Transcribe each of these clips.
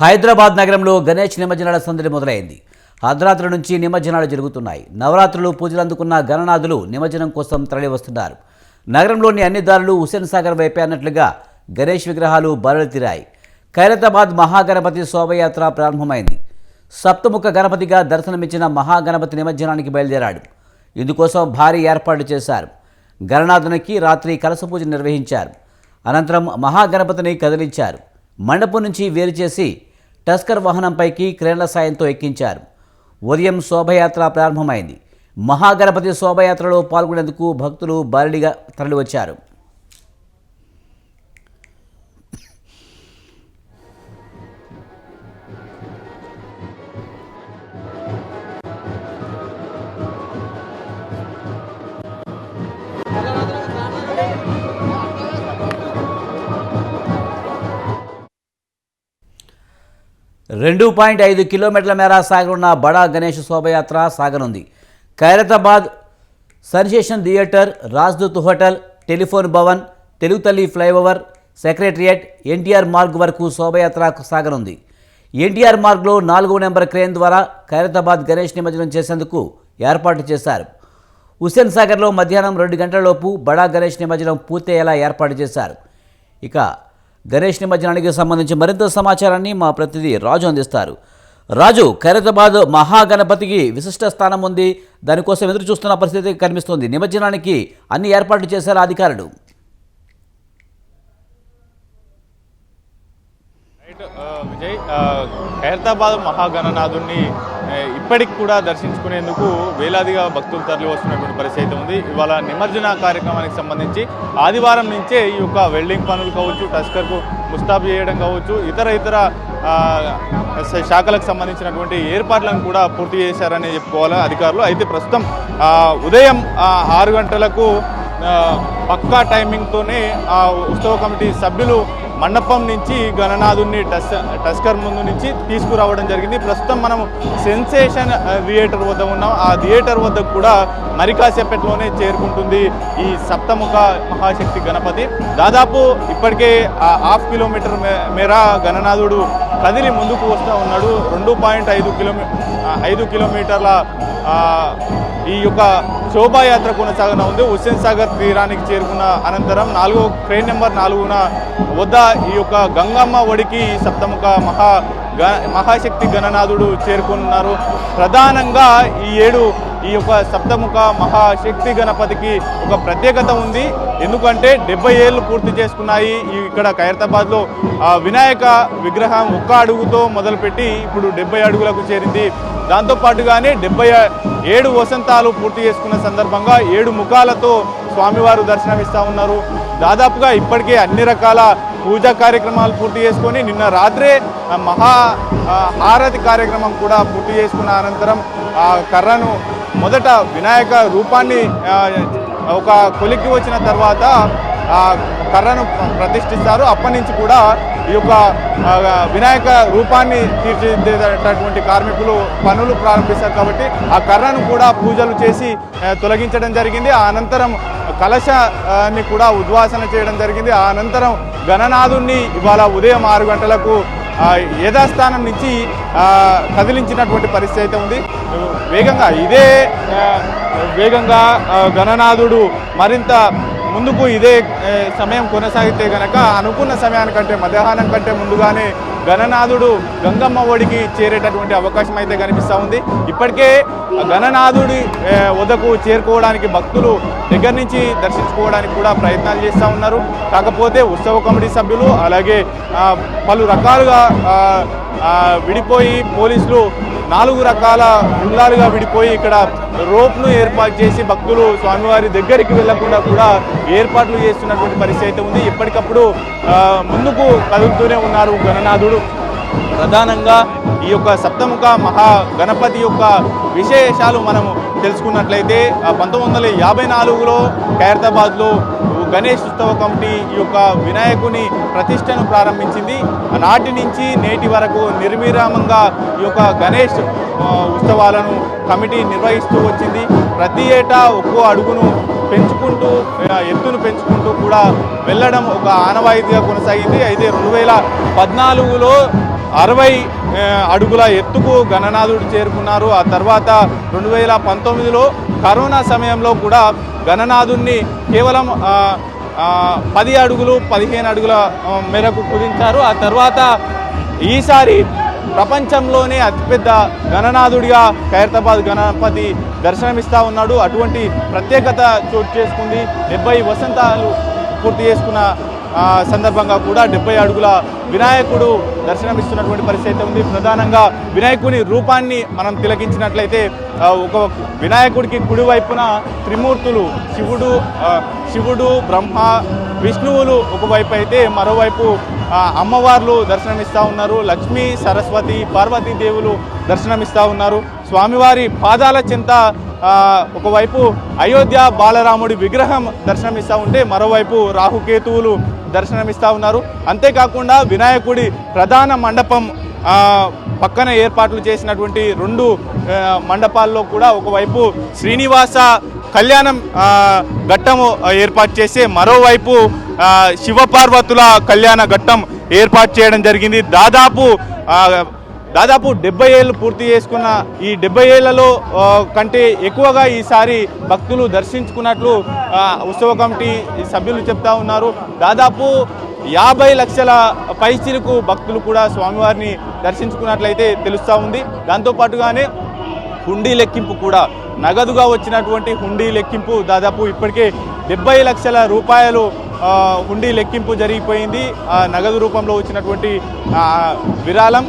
హైదరాబాద్ నగరంలో గణేష్ నిమజ్జనాల సందడి మొదలైంది. అర్ధరాత్రి నుంచి నిమజ్జనాలు జరుగుతున్నాయి. నవరాత్రులు పూజలు అందుకున్న గణనాథులు నిమజ్జనం కోసం తరలి వస్తున్నారు నగరంలోని అన్ని దారులు హుసేన్ సాగర్ వైపే అన్నట్లుగా గణేష్ విగ్రహాలు బరలుతీరాయి ఖైరతాబాద్ మహాగణపతి శోభయాత్ర ప్రారంభమైంది. సప్తముఖ గణపతిగా దర్శనమిచ్చిన మహాగణపతి నిమజ్జనానికి బయలుదేరాడు. ఇందుకోసం భారీ ఏర్పాట్లు చేశారు. గణనాథునికి రాత్రి కలస పూజ నిర్వహించారు. అనంతరం మహాగణపతిని కదిలించారు. మండపం నుంచి వేరు చేసి టస్కర్ వాహనంపైకి క్రేన్ల సాయంతో ఎక్కించారు. ఉదయం శోభయాత్ర ప్రారంభమైంది. మహాగణపతి శోభయాత్రలో పాల్గొనేందుకు భక్తులు భారీగా తరలివచ్చారు. రెండు పాయింట్ ఐదు కిలోమీటర్ల మేర సాగనున్న బడా గణేష్ శోభయాత్ర సాగనుంది. Khairatabad sensation theatre Rajdoot hotel telephone Bhavan Telugu Talli flyover secretariat NTR Marg వరకు శోభయాత్ర సాగనుంది. ఎన్టీఆర్ మార్గ్లో నాలుగో నెంబర్ క్రేన్ ద్వారా ఖైరతాబాద్ గణేష్ నిమజ్జనం చేసేందుకు ఏర్పాటు చేశారు. హుస్సేన్ సాగర్లో మధ్యాహ్నం రెండు గంటలలోపు బడా గణేష్ నిమజ్జనం పూర్తయ్యేలా ఏర్పాటు చేశారు. ఇక గణేష్ నిమజ్జనానికి సంబంధించి మరింత సమాచారాన్ని మా ప్రతినిధి రాజు అందిస్తారు. రాజు ఖైరతాబాద్ మహాగణపతికి విశిష్ట స్థానం ఉంది. దానికోసం ఎదురు చూస్తున్న పరిస్థితి కనిపిస్తుంది. నిమజ్జనానికి అన్ని ఏర్పాట్లు చేశారు అధికారులు రైట్ ఆ, విజయ్ హైదరాబాద్ ఖైరతాబాద్ మహాగణనాథుడిని ఇప్పటికి కూడా దర్శించుకునేందుకు వేలాదిగా భక్తులు తరలి వస్తున్నటువంటి పరిస్థితి ఉంది. ఇవాళ నిమజ్జన కార్యక్రమానికి సంబంధించి ఆదివారం నుంచే ఈ యొక్క వెల్డింగ్ పనులు కావచ్చు టస్కర్కు ముస్తాబు చేయడం కావచ్చు ఇతర ఇతర శాఖలకు సంబంధించినటువంటి ఏర్పాట్లను కూడా పూర్తి చేశారని చెప్పుకోవాలి అధికారులు. అయితే ప్రస్తుతం ఉదయం ఆరు గంటలకు పక్కా టైమింగ్తోనే ఆ ఉత్సవ కమిటీ సభ్యులు మండపం నుంచి గణనాథుని టస్ టస్కర్ ముందు నుంచి తీసుకురావడం జరిగింది. ప్రస్తుతం మనం సెన్సేషన్ థియేటర్ వద్ద ఉన్నాం. ఆ థియేటర్ వద్ద కూడా మరికాసేపట్లోనే చేరుకుంటుంది ఈ సప్తముఖ మహాశక్తి గణపతి. దాదాపు ఇప్పటికే హాఫ్ కిలోమీటర్ మే- మేర గణనాథుడు కదిలి ముందుకు వస్తూ ఉన్నాడు. రెండు పాయింట్ ఐదు కిలోమీ ఐదు కిలోమీటర్ల ఈ యొక్క శోభాయాత్ర కొనసాగన ఉంది. హుస్సేన్ సాగర్ తీరానికి చేరుకున్న అనంతరం నాలుగో ట్రైన్ నెంబర్ నాలుగున వద్ద ఈ యొక్క గంగమ్మ ఒడికి సప్తముఖ మహా గ- మహాశక్తి గణనాథుడు చేరుకున్నారు. ప్రధానంగా ఈ ఏడు ఈ యొక్క సప్తముఖ మహాశక్తి గణపతికి ఒక ప్రత్యేకత ఉంది. ఎందుకంటే డెబ్బై ఏళ్ళు పూర్తి చేసుకున్నాయి. ఇక్కడ ఖైరతాబాద్లో ఆ, వినాయక విగ్రహం ఒక్క అడుగుతో మొదలుపెట్టి ఇప్పుడు డెబ్బై అడుగులకు చేరింది. దాంతో పాటుగానే డెబ్బై ఏడు వసంతాలు పూర్తి చేసుకున్న సందర్భంగా ఏడు ముఖాలతో స్వామివారు దర్శనమిస్తూ ఉన్నారు. దాదాపుగా ఇప్పటికే అన్ని రకాల పూజా కార్యక్రమాలు పూర్తి చేసుకొని నిన్న రాత్రే మహా హారతి కార్యక్రమం కూడా పూర్తి చేసుకున్న అనంతరం ఆ కర్రను మొదట వినాయక రూపాన్ని ఒక కొలిక్కి వచ్చిన తర్వాత ఆ కర్రను ప్రతిష్ఠిస్తారు. అప్పటి నుంచి కూడా ఈ యొక్క వినాయక రూపాన్ని తీర్చిదిద్దేటటువంటి కార్మికులు పనులు ప్రారంభిస్తారు కాబట్టి ఆ కర్రను కూడా పూజలు చేసి తొలగించడం జరిగింది. ఆ అనంతరం కలశాన్ని కూడా ఉద్వాసన చేయడం జరిగింది. ఆ అనంతరం గణనాథుణ్ణి ఇవాళ ఉదయం ఆరు గంటలకు యథాస్థానం నుంచి కదిలించినటువంటి పరిస్థితి అయితే ఉంది. వేగంగా ఇదే వేగంగా గణనాథుడు మరింత ముందుకు ఇదే సమయం కొనసాగితే గనక అనుకున్న సమయానికంటే మధ్యాహ్నం కంటే ముందుగానే గణనాథుడు గంగమ్మ ఒడికి చేరేటటువంటి అవకాశం అయితే కనిపిస్తూ ఉంది. ఇప్పటికే గణనాథుడి వద్దకు చేరుకోవడానికి భక్తులు దగ్గర నుంచి దర్శించుకోవడానికి కూడా ప్రయత్నాలు చేస్తూ ఉన్నారు. కాకపోతే ఉత్సవ కమిటీ సభ్యులు అలాగే పలు రకాలుగా విడిపోయి పోలీసులు నాలుగు రకాల గుండాలుగా విడిపోయి ఇక్కడ రోప్ను ఏర్పాటు చేసి భక్తులు స్వామివారి దగ్గరికి వెళ్ళకుండా కూడా ఏర్పాట్లు చేస్తున్నటువంటి పరిస్థితి అయితే ఉంది. ఎప్పటికప్పుడు ముందుకు కదులుతూనే ఉన్నారు గణనాథుడు. ప్రధానంగా ఈ యొక్క సప్తముఖ మహా గణపతి యొక్క విశేషాలు మనము తెలుసుకున్నట్లయితే పంతొమ్మిది వందల యాభై నాలుగులో ఖైరతాబాద్లో గణేష్ ఉత్సవ కమిటీ ఈ యొక్క వినాయకుని ప్రతిష్టను ప్రారంభించింది. నాటి నుంచి నేటి వరకు నిర్విరామంగా ఈ యొక్క గణేష్ ఉత్సవాలను కమిటీ నిర్వహిస్తూ వచ్చింది. ప్రతి ఏటా ఒక్కో అడుగును పెంచుకుంటూ ఎత్తును పెంచుకుంటూ కూడా వెళ్ళడం ఒక ఆనవాయితీగా కొనసాగింది. అయితే రెండు వేల పద్నాలుగులో అరవై అడుగుల ఎత్తుకు గణనాథుడు చేరుకున్నారు. ఆ తర్వాత రెండు వేల పంతొమ్మిదిలో కరోనా సమయంలో కూడా గణనాథుణ్ణి కేవలం పది అడుగులు పదిహేను అడుగుల మేరకు కుదించారు. ఆ తర్వాత ఈసారి ప్రపంచంలోనే అతిపెద్ద గణనాథుడిగా ఖైరతాబాద్ గణపతి దర్శనమిస్తా ఉన్నాడు. అటువంటి ప్రత్యేకత చోటు చేసుకుంది. డెబ్బై వసంతాలు పూర్తి చేసుకున్న సందర్భంగా కూడా డెబ్బై అడుగుల వినాయకుడు దర్శనమిస్తున్నటువంటి పరిస్థితి అయితే ఉంది. ప్రధానంగా వినాయకుని రూపాన్ని మనం తిలకించినట్లయితే ఒక వినాయకుడికి కుడివైపున త్రిమూర్తులు శివుడు శివుడు బ్రహ్మ విష్ణువులు ఒకవైపు అయితే మరోవైపు అమ్మవార్లు దర్శనమిస్తూ ఉన్నారు. లక్ష్మీ సరస్వతి పార్వతీ దేవులు దర్శనమిస్తూ ఉన్నారు. స్వామివారి పాదాల చింత ఒకవైపు అయోధ్య బాలరాముడి విగ్రహం దర్శనమిస్తూ ఉంటే మరోవైపు రాహుకేతువులు దర్శనమిస్తూ ఉన్నారు. అంతేకాకుండా వినాయకుడి ప్రధాన మండపం పక్కన ఏర్పాట్లు చేసినటువంటి రెండు మండపాల్లో కూడా ఒకవైపు శ్రీనివాస కళ్యాణం ఘట్టము ఏర్పాటు చేసి మరోవైపు శివపార్వతుల కళ్యాణ ఘట్టం ఏర్పాటు చేయడం జరిగింది. దాదాపు దాదాపు డెబ్బై ఏళ్ళు పూర్తి చేసుకున్న ఈ డెబ్బై ఏళ్ళలో కంటే ఎక్కువగా ఈసారి భక్తులు దర్శించుకున్నట్లు ఉత్సవ కమిటీ సభ్యులు చెప్తా ఉన్నారు. దాదాపు యాభై లక్షల పైచిలకు భక్తులు కూడా స్వామివారిని దర్శించుకున్నట్లయితే తెలుస్తూ ఉంది. దాంతోపాటుగానే హుండీ లెక్కింపు కూడా నగదుగా వచ్చినటువంటి హుండీ లెక్కింపు దాదాపు ఇప్పటికే డెబ్బై లక్షల రూపాయలు హుండీ లెక్కింపు జరిగిపోయింది. నగదు రూపంలో వచ్చినటువంటి విరాళం.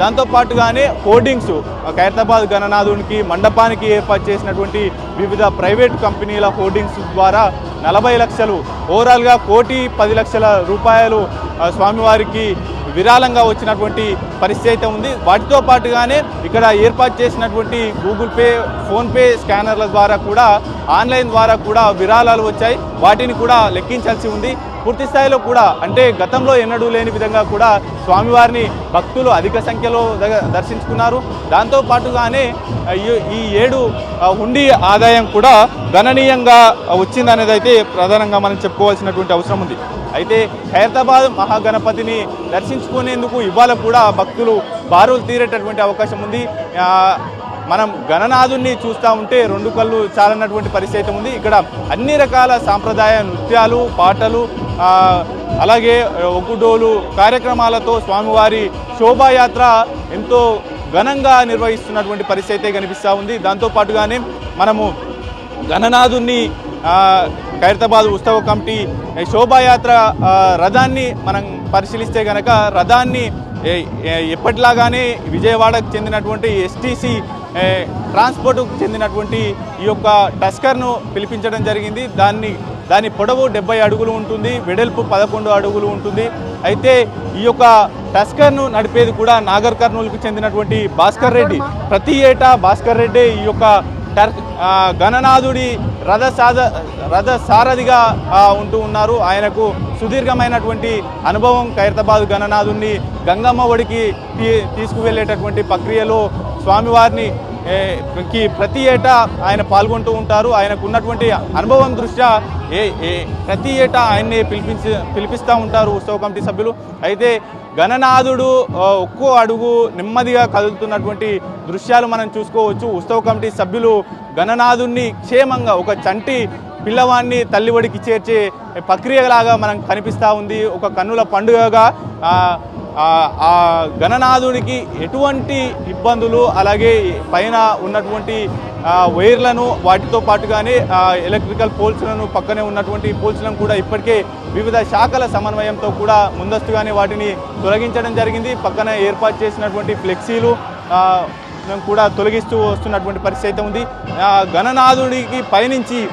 దాంతోపాటుగానే హోర్డింగ్స్ ఖైరతాబాద్ గణనాథునికి మండపానికి ఏర్పాటు చేసినటువంటి వివిధ ప్రైవేట్ కంపెనీల హోర్డింగ్స్ ద్వారా నలభై లక్షలు ఓవరాల్గా కోటి పది లక్షల రూపాయలు స్వామివారికి విరాళంగా వచ్చినటువంటి పరిస్థితి అయితే ఉంది. వాటితో పాటుగానే ఇక్కడ ఏర్పాటు చేసినటువంటి గూగుల్ పే ఫోన్పే స్కానర్ల ద్వారా కూడా ఆన్లైన్ ద్వారా కూడా విరాళాలు వచ్చాయి. వాటిని కూడా లెక్కించాల్సి ఉంది. పూర్తి స్థాయిలో కూడా అంటే గతంలో ఎన్నడూ లేని విధంగా కూడా స్వామివారిని భక్తులు అధిక సంఖ్యలో దర్శించుకున్నారు. దాంతో పాటుగానే ఈ- ఈ ఏడు హుండీ ఆదాయం కూడా గణనీయంగా వచ్చిందనేది అయితే ప్రధానంగా మనం చెప్పుకోవాల్సినటువంటి అవసరం ఉంది. అయితే హైదరాబాద్ మహాగణపతిని దర్శించుకునేందుకు ఇవాళ కూడా భక్తులు బారులు తీరేటటువంటి అవకాశం ఉంది. మనం గణనాథుణ్ణి చూస్తూ ఉంటే రెండు కళ్ళు చాలన్నటువంటి పరిస్థితి అయితే ఉంది. ఇక్కడ అన్ని రకాల సాంప్రదాయ నృత్యాలు పాటలు అలాగే ఒగ్గుడోలు కార్యక్రమాలతో స్వామివారి శోభాయాత్ర ఎంతో ఘనంగా నిర్వహిస్తున్నటువంటి పరిస్థితి అయితే కనిపిస్తూ ఉంది. దాంతోపాటుగానే మనము గణనాథుణ్ణి ఖైరతాబాద్ ఉత్సవ కమిటీ శోభాయాత్ర రథాన్ని మనం పరిశీలిస్తే గనక రథాన్ని ఎప్పటిలాగానే విజయవాడకు చెందినటువంటి ఎస్టీసీ ట్రాన్స్పోర్ట్కు చెందినటువంటి ఈ యొక్క టస్కర్ను పిలిపించడం జరిగింది. దాన్ని దాని పొడవు డెబ్బై అడుగులు ఉంటుంది వెడల్పు పదకొండు అడుగులు ఉంటుంది. అయితే ఈ యొక్క టస్కర్ను నడిపేది కూడా నాగర్ కర్నూలుకు చెందినటువంటి భాస్కర్ రెడ్డి. ప్రతి ఏటా భాస్కర్ రెడ్డి ఈ యొక్క టర్ గణనాథుడి రథ సాధ రథ సారథిగా ఉంటూ ఉన్నారు. ఆయనకు సుదీర్ఘమైనటువంటి అనుభవం ఖైరతాబాద్ గణనాథుడిని గంగమ్మ ఒడికి తీ తీసుకువెళ్ళేటటువంటి ప్రక్రియలో స్వామివారిని కి ప్రతి ఏటా ఆయన పాల్గొంటూ ఉంటారు. ఆయనకు ఉన్నటువంటి అనుభవం దృష్ట్యా ఏ ఏ ప్రతి ఏటా ఆయన్ని పిలిపించి పిలిపిస్తూ ఉంటారు ఉత్సవ కమిటీ సభ్యులు. అయితే గణనాథుడు ఒక్కో అడుగు నెమ్మదిగా కదులుతున్నటువంటి దృశ్యాలు మనం చూసుకోవచ్చు. ఉత్సవ కమిటీ సభ్యులు గణనాథుణ్ణి క్షేమంగా ఒక చంటి పిల్లవాడిని తల్లివడికి చేర్చే ప్రక్రియలాగా మనం కనిపిస్తూ ఉంది. ఒక కన్నుల పండుగగా ఆ, గణనాథుడికి ఎటువంటి ఇబ్బందులు అలాగే పైన ఉన్నటువంటి వైర్లను వాటితో పాటుగానే ఎలక్ట్రికల్ పోల్స్లను పక్కనే ఉన్నటువంటి పోల్స్లను కూడా ఇప్పటికే వివిధ శాఖల సమన్వయంతో కూడా ముందస్తుగానే వాటిని తొలగించడం జరిగింది. పక్కన ఏర్పాటు చేసినటువంటి ఫ్లెక్సీలు కూడా తొలగిస్తూ వస్తున్నటువంటి పరిస్థితి అయితే ఉంది. ఆ, గణనాథుడికి పయనించి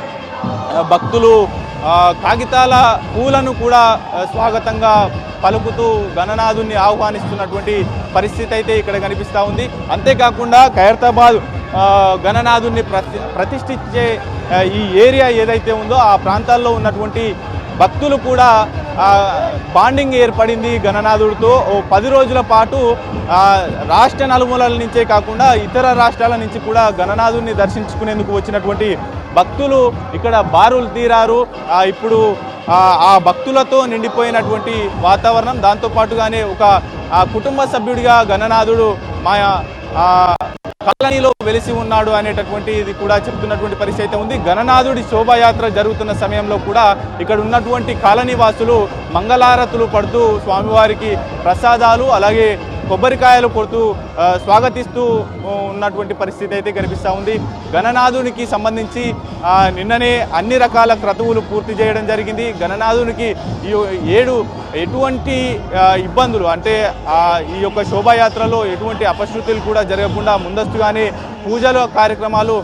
భక్తులు కాగితాల పూలను కూడా స్వాగతంగా పలుకుతూ గణనాథుని ఆహ్వానిస్తున్నటువంటి పరిస్థితి అయితే ఇక్కడ కనిపిస్తూ ఉంది. అంతేకాకుండా ఖైరతాబాద్ ఆ, గణనాథుని ప్రతి ప్రతిష్ఠించే ఈ ఏరియా ఏదైతే ఉందో ఆ ప్రాంతాల్లో ఉన్నటువంటి భక్తులు కూడా బాండింగ్ ఏర్పడింది గణనాథుడితో. ఓ పది రోజుల పాటు రాష్ట్ర నలుమూలల నుంచే కాకుండా ఇతర రాష్ట్రాల నుంచి కూడా గణనాథుడిని దర్శించుకునేందుకు వచ్చినటువంటి భక్తులు ఇక్కడ బారులు తీరారు. ఇప్పుడు ఆ, భక్తులతో నిండిపోయినటువంటి వాతావరణం. దాంతోపాటుగానే ఒక కుటుంబ సభ్యుడిగా గణనాథుడు మా ఆ, కాలనీలో వెలిసి ఉన్నాడు అనేటటువంటి ఇది కూడా చెప్తున్నటువంటి పరిస్థితి అయితే ఉంది. గణనాథుడి శోభాయాత్ర జరుగుతున్న సమయంలో కూడా ఇక్కడ ఉన్నటువంటి కాలనీ వాసులు మంగళారతులు పడుతూ స్వామివారికి ప్రసాదాలు అలాగే కొబ్బరికాయలు కొడుతూ స్వాగతిస్తూ ఉన్నటువంటి పరిస్థితి అయితే కనిపిస్తూ ఉంది. గణనాథునికి సంబంధించి నిన్ననే అన్ని రకాల క్రతువులు పూర్తి చేయడం జరిగింది. గణనాథునికి ఈ ఏడు ఎటువంటి ఇబ్బందులు అంటే ఈ యొక్క శోభాయాత్రలో ఎటువంటి అపశృతులు కూడా జరగకుండా ముందస్తు ముందస్తుగానే పూజల కార్యక్రమాలు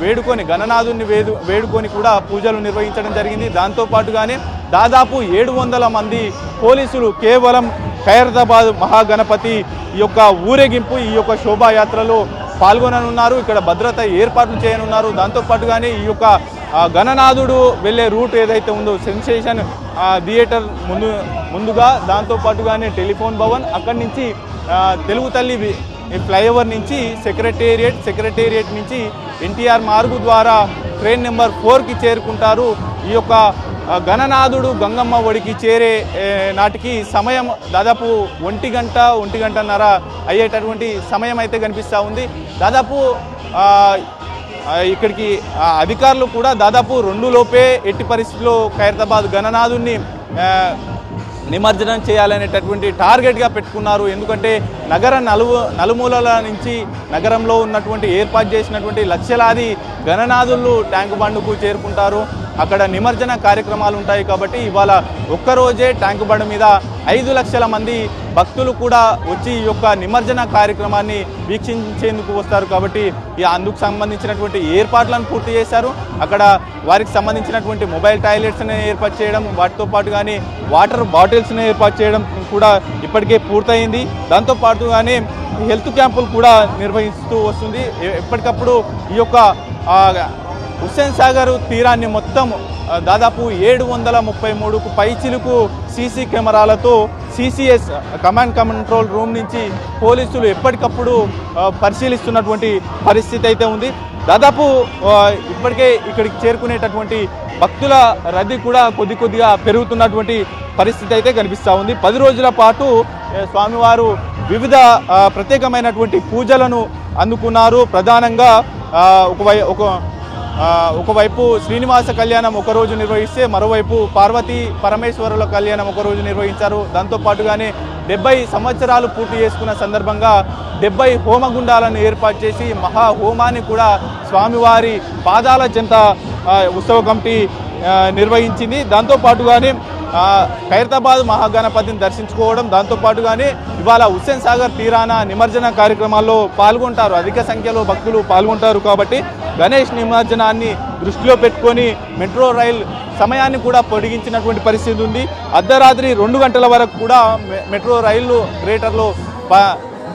వేడుకొని గణనాథుని వేడు వేడుకొని కూడా పూజలు నిర్వహించడం జరిగింది. దాంతోపాటుగానే దాదాపు ఏడు వందల మంది పోలీసులు కేవలం ఖైరతాబాద్ మహాగణపతి ఈ యొక్క ఊరేగింపు ఈ యొక్క శోభాయాత్రలో పాల్గొననున్నారు. ఇక్కడ భద్రత ఏర్పాట్లు చేయనున్నారు. దాంతోపాటుగానే ఈ యొక్క గణనాథుడు వెళ్ళే రూట్ ఏదైతే ఉందో సెన్సేషన్ థియేటర్ ముందు ముందుగా దాంతోపాటుగానే టెలిఫోన్ భవన్ అక్కడి నుంచి తెలుగు తల్లి ఈ ఫ్లైఓవర్ నుంచి సెక్రటేరియట్ సెక్రటేరియట్ నుంచి ఎన్టీఆర్ మార్గు ద్వారా ట్రైన్ నెంబర్ ఫోర్కి చేరుకుంటారు. ఈ యొక్క గణనాథుడు గంగమ్మ ఒడికి చేరే నాటికి సమయం దాదాపు ఒంటి గంట ఒంటి గంటన్నర అయ్యేటటువంటి సమయం అయితే కనిపిస్తూ ఉంది. దాదాపు ఇక్కడికి అధికారులు కూడా దాదాపు రెండు లోపే ఎట్టి పరిస్థితుల్లో ఖైరతాబాద్ గణనాథుడిని నిమజ్జనం చేయాలనేటటువంటి టార్గెట్గా పెట్టుకున్నారు. ఎందుకంటే నగర నలువు నలుమూలల నుంచి నగరంలో ఉన్నటువంటి ఏర్పాటు చేసినటువంటి లక్షలాది గణనాథులు ట్యాంకు బండుకు చేరుకుంటారు. అక్కడ నిమజ్జన కార్యక్రమాలు ఉంటాయి కాబట్టి ఇవాళ ఒక్కరోజే ట్యాంక్ బండ్ మీద ఐదు లక్షల మంది భక్తులు కూడా వచ్చి ఈ యొక్క నిమజ్జన కార్యక్రమాన్ని వీక్షించేందుకు వస్తారు కాబట్టి ఈ అందుకు సంబంధించినటువంటి ఏర్పాట్లను పూర్తి చేశారు. అక్కడ వారికి సంబంధించినటువంటి మొబైల్ టాయిలెట్స్ని ఏర్పాటు చేయడం వాటితో పాటు కానీ వాటర్ బాటిల్స్ని ఏర్పాటు చేయడం కూడా ఇప్పటికే పూర్తయింది. దాంతో పాటుగానే హెల్త్ క్యాంపులు కూడా నిర్వహిస్తూ వస్తుంది. ఎప్పటికప్పుడు ఈ యొక్క హుస్సేన్ సాగర్ తీరాన్ని మొత్తం దాదాపు ఏడు వందల ముప్పై మూడుకు పైచిలుకు సీసీ కెమెరాలతో సీసీఎస్ కమాండ్ కంట్రోల్ రూమ్ నుంచి పోలీసులు ఎప్పటికప్పుడు పరిశీలిస్తున్నటువంటి పరిస్థితి అయితే ఉంది. దాదాపు ఇప్పటికే ఇక్కడికి చేరుకునేటటువంటి భక్తుల రద్దీ కూడా కొద్ది కొద్దిగా పెరుగుతున్నటువంటి పరిస్థితి అయితే కనిపిస్తూ ఉంది. పది రోజుల పాటు స్వామివారు వివిధ ప్రత్యేకమైనటువంటి పూజలను అందుకున్నారు. ప్రధానంగా ఒక వై ఒక ఒకవైపు శ్రీనివాస కళ్యాణం ఒకరోజు నిర్వహిస్తే మరోవైపు పార్వతీ పరమేశ్వరుల కళ్యాణం ఒకరోజు నిర్వహించారు. దాంతోపాటుగానే డెబ్బై సంవత్సరాలు పూర్తి చేసుకున్న సందర్భంగా డెబ్బై హోమగుండాలను ఏర్పాటు చేసి మహా హోమాన్ని కూడా స్వామివారి పాదాల చెంత ఉత్సవ కమిటీ నిర్వహించింది. దాంతోపాటుగానే ఖైరతాబాద్ మహాగణపతిని దర్శించుకోవడం దాంతోపాటుగానే ఇవాళ హుస్సేన్ సాగర్ తీరాన నిమజ్జన కార్యక్రమాల్లో పాల్గొంటారు. అధిక సంఖ్యలో భక్తులు పాల్గొంటారు కాబట్టి గణేష్ నిమజ్జనాన్ని దృష్టిలో పెట్టుకొని మెట్రో రైల్ సమయాన్ని కూడా పొడిగించినటువంటి పరిస్థితి ఉంది. అర్ధరాత్రి రెండు గంటల వరకు కూడా మెట్రో రైళ్ళు గ్రేటర్లో ప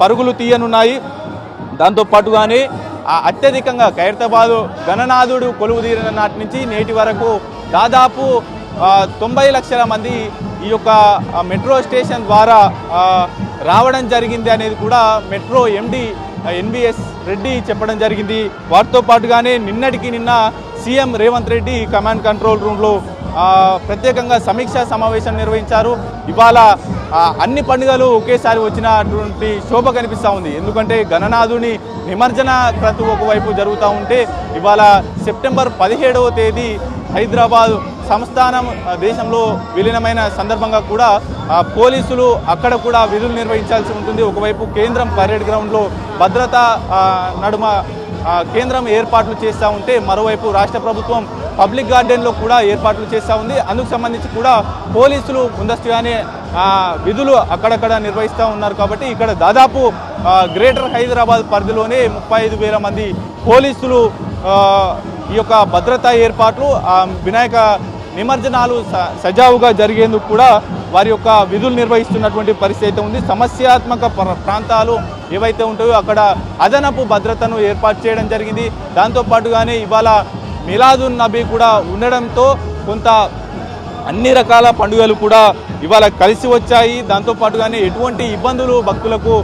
పరుగులు తీయనున్నాయి. దాంతోపాటుగానే అత్యధికంగా ఖైరతాబాదు గణనాథుడు కొలువు తీరిన నాటి నుంచి నేటి వరకు దాదాపు తొంభై లక్షల మంది ఈ యొక్క మెట్రో స్టేషన్ ద్వారా రావడం జరిగింది అనేది కూడా మెట్రో ఎండి ఎన్బిఎస్ రెడ్డి చెప్పడం జరిగింది. వాటితో పాటుగానే నిన్నటికి నిన్న CM Revanth Reddy command control రూమ్లో ప్రత్యేకంగా సమీక్షా సమావేశం నిర్వహించారు. ఇవాళ అన్ని పండుగలు ఒకేసారి వచ్చినటువంటి శోభ కనిపిస్తూ ఉంది. ఎందుకంటే గణనాథుని నిమజ్జన క్రతు ఒకవైపు జరుగుతూ ఉంటే ఇవాళ సెప్టెంబర్ పదిహేడవ తేదీ హైదరాబాద్ సంస్థానం దేశంలో విలీనమైన సందర్భంగా కూడా పోలీసులు అక్కడ కూడా విధులు నిర్వహించాల్సి ఉంటుంది. ఒకవైపు కేంద్రం పరేడ్ గ్రౌండ్లో భద్రత నడుమ కేంద్రం ఏర్పాట్లు చేస్తూ ఉంటే మరోవైపు రాష్ట్ర ప్రభుత్వం పబ్లిక్ గార్డెన్లో కూడా ఏర్పాట్లు చేస్తూ ఉంది. అందుకు సంబంధించి కూడా పోలీసులు ముందస్తుగానే విధులు అక్కడక్కడ నిర్వహిస్తూ ఉన్నారు కాబట్టి ఇక్కడ దాదాపు గ్రేటర్ హైదరాబాద్ పరిధిలోనే ముప్పై ఐదు వేల మంది పోలీసులు ఈ యొక్క భద్రతా ఏర్పాట్లు వినాయక నిమజ్జనాలు స- సజావుగా జరిగేందుకు కూడా వారి యొక్క విధులు నిర్వహిస్తున్నటువంటి పరిస్థితి అయితే ఉంది. సమస్యాత్మక ప్రాంతాలు ఏవైతే ఉంటాయో అక్కడ అదనపు భద్రతను ఏర్పాటు చేయడం జరిగింది. దాంతోపాటుగానే ఇవాళ మిలాదున్ నబీ కూడా ఉండడంతో కొంత అన్ని రకాల పండుగలు కూడా ఇవాళ కలిసి వచ్చాయి. దాంతోపాటుగానే ఎటువంటి ఇబ్బందులు భక్తులకు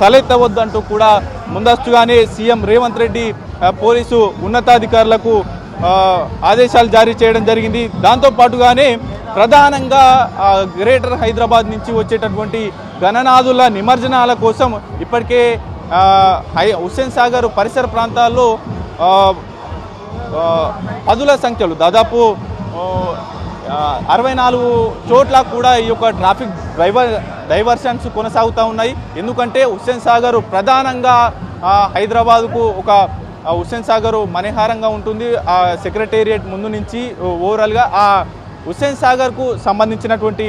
తలెత్తవద్దంటూ కూడా ముందస్తుగానే సీఎం రేవంత్ రెడ్డి పోలీసు ఉన్నతాధికారులకు ఆదేశాలు జారీ చేయడం జరిగింది. దాంతో పాటుగానే ప్రధానంగా గ్రేటర్ హైదరాబాద్ నుంచి వచ్చేటటువంటి గణనాథుల నిమజ్జనాల కోసం ఇప్పటికే హై హుస్సేన్ సాగర్ పరిసర ప్రాంతాల్లో పదుల సంఖ్యలు దాదాపు అరవై నాలుగు చోట్ల కూడా ఈ యొక్క ట్రాఫిక్ డ్రైవర్ డైవర్షన్స్ కొనసాగుతూ ఉన్నాయి. ఎందుకంటే హుస్సేన్ సాగర్ ప్రధానంగా హైదరాబాద్కు ఒక హుస్సేన్ సాగర్ మనహారంగా ఉంటుంది. ఆ సెక్రటేరియట్ ముందు నుంచి ఓవరాల్గా ఆ హుస్సేన్ సాగర్కు సంబంధించినటువంటి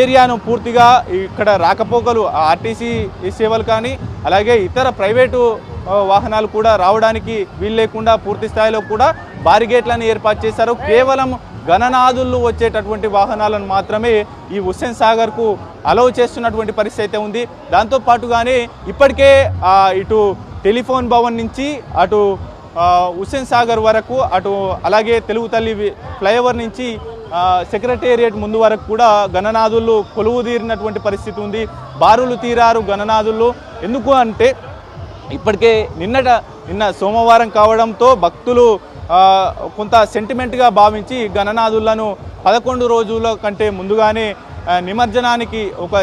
ఏరియాను పూర్తిగా ఇక్కడ రాకపోకలు ఆర్టీసీ సేవలు కానీ అలాగే ఇతర ప్రైవేటు వాహనాలు కూడా రావడానికి వీలు లేకుండా పూర్తి స్థాయిలో కూడా బారిగేట్లను ఏర్పాటు చేశారు. కేవలం గణనాదులు వచ్చేటటువంటి వాహనాలను మాత్రమే ఈ హుస్సేన్ సాగర్కు అలౌ చేస్తున్నటువంటి పరిస్థితి అయితే ఉంది. దాంతో పాటుగానే ఇప్పటికే ఇటు టెలిఫోన్ భవన్ నుంచి అటు హుస్సేన్ సాగర్ వరకు అటు అలాగే తెలుగు తల్లి ఫ్లైఓవర్ నుంచి సెక్రటేరియట్ ముందు వరకు కూడా గణనాథులు కొలువు తీరినటువంటి పరిస్థితి ఉంది. బారులు తీరారు గణనాథులు. ఎందుకు అంటే ఇప్పటికే నిన్నట నిన్న సోమవారం కావడంతో భక్తులు కొంత సెంటిమెంట్గా భావించి గణనాథులను పదకొండు రోజుల కంటే ముందుగానే నిమజ్జనానికి ఒక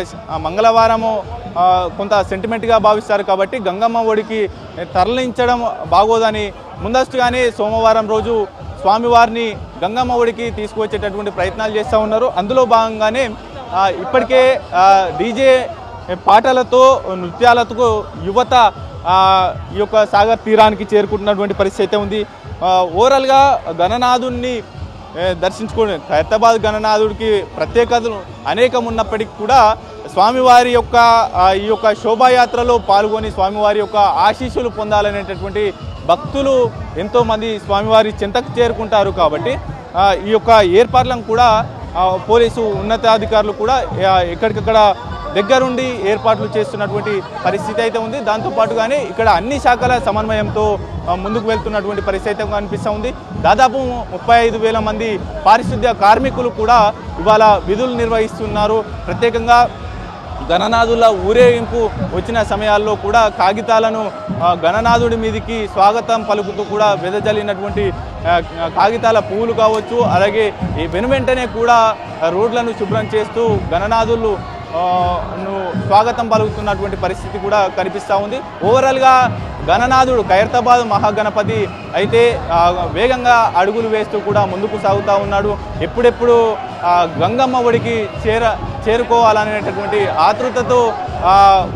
మంగళవారము కొంత సెంటిమెంట్గా భావిస్తారు కాబట్టి గంగమ్మ ఒడికి తరలించడం బాగోదని ముందస్తుగానే సోమవారం రోజు స్వామివారిని గంగమ్మ ఒడికి తీసుకువచ్చేటటువంటి ప్రయత్నాలు చేస్తూ ఉన్నారు. అందులో భాగంగానే ఇప్పటికే డీజే పాటలతో నృత్యాలతో యువత ఈ యొక్క సాగర్ తీరానికి చేరుకుంటున్నటువంటి పరిస్థితి అయితే ఉంది. ఓవరాల్గా గణనాథుణ్ణి దర్శించుకుని ఖైరతాబాద్ గణనాథుడికి ప్రత్యేకతలు అనేకం ఉన్నప్పటికీ కూడా స్వామివారి యొక్క ఈ యొక్క శోభాయాత్రలో పాల్గొని స్వామివారి యొక్క ఆశీస్సులు పొందాలనేటటువంటి భక్తులు ఎంతోమంది స్వామివారి చింతకు చేరుకుంటారు కాబట్టి ఈ యొక్క ఏర్పాట్లను కూడా పోలీసు ఉన్నతాధికారులు కూడా ఎక్కడికక్కడ దగ్గరుండి ఏర్పాట్లు చేస్తున్నటువంటి పరిస్థితి అయితే ఉంది. దాంతోపాటుగానే ఇక్కడ అన్ని శాఖల సమన్వయంతో ముందుకు వెళ్తున్నటువంటి పరిస్థితి అయితే కనిపిస్తూ ఉంది. దాదాపు ముప్పై ఐదు వేల మంది పారిశుద్ధ్య కార్మికులు కూడా ఇవాళ విధులు నిర్వహిస్తున్నారు. ప్రత్యేకంగా గణనాథుల ఊరేగింపు వచ్చిన సమయాల్లో కూడా కాగితాలను గణనాథుడి మీదికి స్వాగతం పలుకుతూ కూడా వెదజల్లినటువంటి కాగితాల పువ్వులు కావచ్చు అలాగే ఈ వెను వెంటనే కూడా రోడ్లను శుభ్రం చేస్తూ గణనాథులు ను స్వాగతం పలుకుతున్నటువంటి పరిస్థితి కూడా కనిపిస్తూ ఉంది. ఓవరాల్గా గణనాథుడు ఖైరతాబాద్ మహాగణపతి అయితే వేగంగా అడుగులు వేస్తూ కూడా ముందుకు సాగుతూ ఉన్నాడు. ఎప్పుడెప్పుడు గంగమ్మ ఒడికి చేర చేరుకోవాలనేటటువంటి ఆతృతతో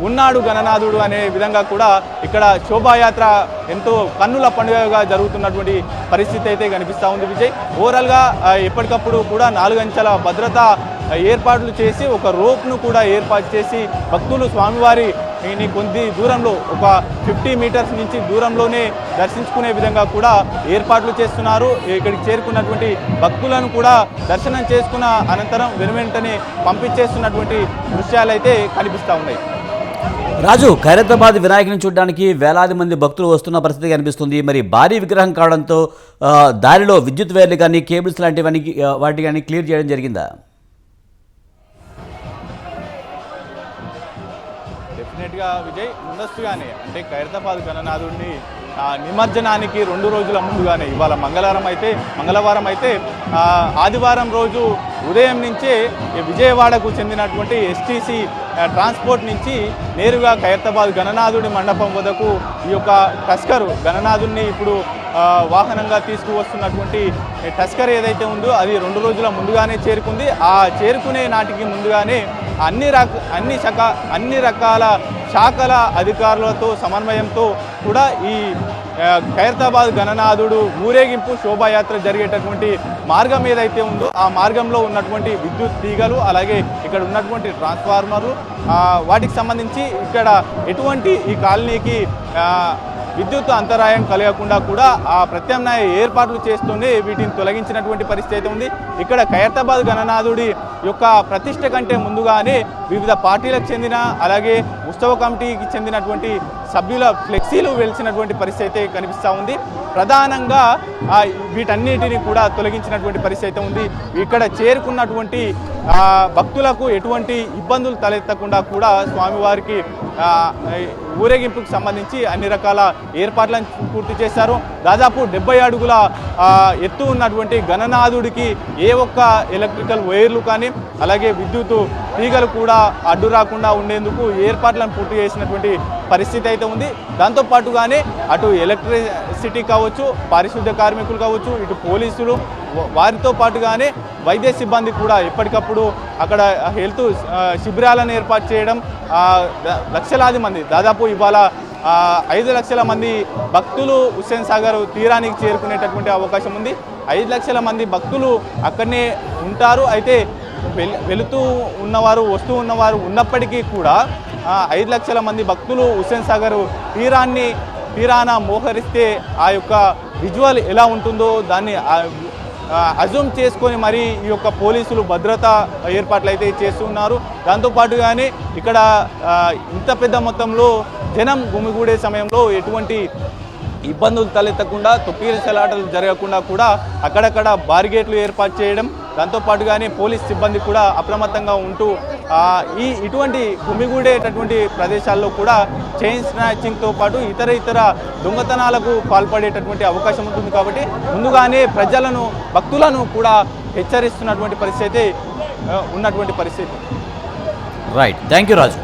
ఉన్నాడు గణనాథుడు అనే విధంగా కూడా ఇక్కడ శోభాయాత్ర ఎంతో కన్నుల పండుగగా జరుగుతున్నటువంటి పరిస్థితి అయితే కనిపిస్తూ ఉంది విజయ్. ఓవరాల్గా ఎప్పటికప్పుడు కూడా నాలుగంచెల భద్రత ఏర్పాట్లు చేసి ఒక రోప్ను కూడా ఏర్పాటు చేసి భక్తులు స్వామివారి ని కొద్ది దూరంలో ఒక ఫిఫ్టీ మీటర్స్ నుంచి దూరంలోనే దర్శించుకునే విధంగా కూడా ఏర్పాట్లు చేస్తున్నారు. ఇక్కడికి చేరుకున్నటువంటి భక్తులను కూడా దర్శనం చేసుకున్న అనంతరం వెనువెంటనే పంపించేస్తున్నటువంటి దృశ్యాలు అయితే కనిపిస్తూ ఉన్నాయి. రాజు ఖైరతాబాద్ వినాయకుని చూడడానికి వేలాది మంది భక్తులు వస్తున్న పరిస్థితి కనిపిస్తుంది. మరి భారీ విగ్రహం కావడంతో దారిలో విద్యుత్ వైర్లు కానీ కేబుల్స్ లాంటివన్నీ వాటి కానీ క్లియర్ చేయడం జరిగిందా? డెఫినెట్గా విజయ్ ముందస్తుగానే అంటే ఖైరతాబాద్ గణనాథుడిని నిమజ్జనానికి రెండు రోజుల ముందుగానే ఇవాళ మంగళవారం అయితే మంగళవారం అయితే ఆదివారం రోజు ఉదయం నుంచే విజయవాడకు చెందినటువంటి ఎస్టీసీ ట్రాన్స్పోర్ట్ నుంచి నేరుగా ఖైరతాబాద్ గణనాథుడి మండపం వద్దకు ఈ యొక్క టస్కర్ గణనాథుడిని ఇప్పుడు వాహనంగా తీసుకువస్తున్నటువంటి టస్కర్ ఏదైతే ఉందో అది రెండు రోజుల ముందుగానే చేరుకుంది. ఆ చేరుకునే నాటికి ముందుగానే అన్ని రక అన్ని శక అన్ని రకాల శాఖల అధికారులతో సమన్వయంతో కూడా ఈ ఖైరతాబాద్ గణనాథుడు ఊరేగింపు శోభాయాత్ర జరిగేటటువంటి మార్గం ఏదైతే ఉందో ఆ మార్గంలో ఉన్నటువంటి విద్యుత్ తీగలు అలాగే ఇక్కడ ఉన్నటువంటి ట్రాన్స్ఫార్మర్లు వాటికి సంబంధించి ఇక్కడ ఎటువంటి ఈ కాలనీకి విద్యుత్ అంతరాయం కలగకుండా కూడా ఆ ప్రత్యామ్నాయ ఏర్పాట్లు చేస్తూనే వీటిని తొలగించినటువంటి పరిస్థితి అయితే ఉంది. ఇక్కడ ఖైరతాబాద్ గణనాథుడి యొక్క ప్రతిష్ట కంటే ముందుగానే వివిధ పార్టీలకు చెందిన అలాగే ఉత్సవ కమిటీకి చెందినటువంటి సభ్యుల ఫ్లెక్సీలు వెలిసినటువంటి పరిస్థితి అయితే కనిపిస్తూ ఉంది. ప్రధానంగా వీటన్నిటిని కూడా తొలగించినటువంటి పరిస్థితి అయితే ఉంది. ఇక్కడ చేరుకున్నటువంటి భక్తులకు ఎటువంటి ఇబ్బందులు తలెత్తకుండా కూడా స్వామివారికి ఊరేగింపుకు సంబంధించి అన్ని రకాల ఏర్పాట్లను పూర్తి చేశారు. దాదాపు డెబ్బై అడుగుల ఎత్తు ఉన్నటువంటి గణనాథుడికి ఏ ఒక్క ఎలక్ట్రికల్ వైర్లు కానీ అలాగే విద్యుత్ తీగలు కూడా అడ్డు రాకుండా ఉండేందుకు ఏర్పాట్లను పూర్తి చేసినటువంటి పరిస్థితి అయితే ఉంది. దాంతో పాటుగానే అటు ఎలక్ట్రిసిటీ కావచ్చు పారిశుద్ధ్య కార్మికులు కావచ్చు ఇటు పోలీసులు వారితో పాటుగానే వైద్య సిబ్బంది కూడా ఎప్పటికప్పుడు అక్కడ హెల్త్ శిబిరాలను ఏర్పాటు చేయడం లక్షలాది మంది దాదాపు ఇవాళ ఐదు లక్షల మంది భక్తులు హుస్సేన్ సాగర్ తీరానికి చేరుకునేటటువంటి అవకాశం ఉంది. ఐదు లక్షల మంది భక్తులు అక్కడనే ఉంటారు. అయితే వెళుతూ ఉన్నవారు వస్తూ ఉన్నవారు ఉన్నప్పటికీ కూడా ఐదు లక్షల మంది భక్తులు హుస్సేన్ సాగర్ తీరాన్ని తీరాన మోహరిస్తే ఆ యొక్క విజువల్ ఎలా ఉంటుందో దాన్ని అజూమ్ చేసుకొని మరి ఈ యొక్క పోలీసులు భద్రత ఏర్పాట్లు అయితే చేస్తున్నారు దాంతోపాటుగానే ఇక్కడ ఇంత పెద్ద మొత్తంలో జనం గుమిగూడే సమయంలో ఎటువంటి ఇబ్బందులు తలెత్తకుండా తొక్కిసలాటలు జరగకుండా కూడా అక్కడక్కడ బారిగేట్లు ఏర్పాటు చేయడం దాంతోపాటుగానే పోలీస్ సిబ్బంది కూడా అప్రమత్తంగా ఉంటూ ఈ ఇటువంటి గుమిగూడేటటువంటి ప్రదేశాల్లో కూడా చైన్ స్నాచింగ్తో పాటు ఇతర ఇతర దొంగతనాలకు పాల్పడేటటువంటి అవకాశం ఉంటుంది కాబట్టి ముందుగానే ప్రజలను భక్తులను కూడా హెచ్చరిస్తున్నటువంటి పరిస్థితి ఉన్నటువంటి పరిస్థితి. Right thank you Raju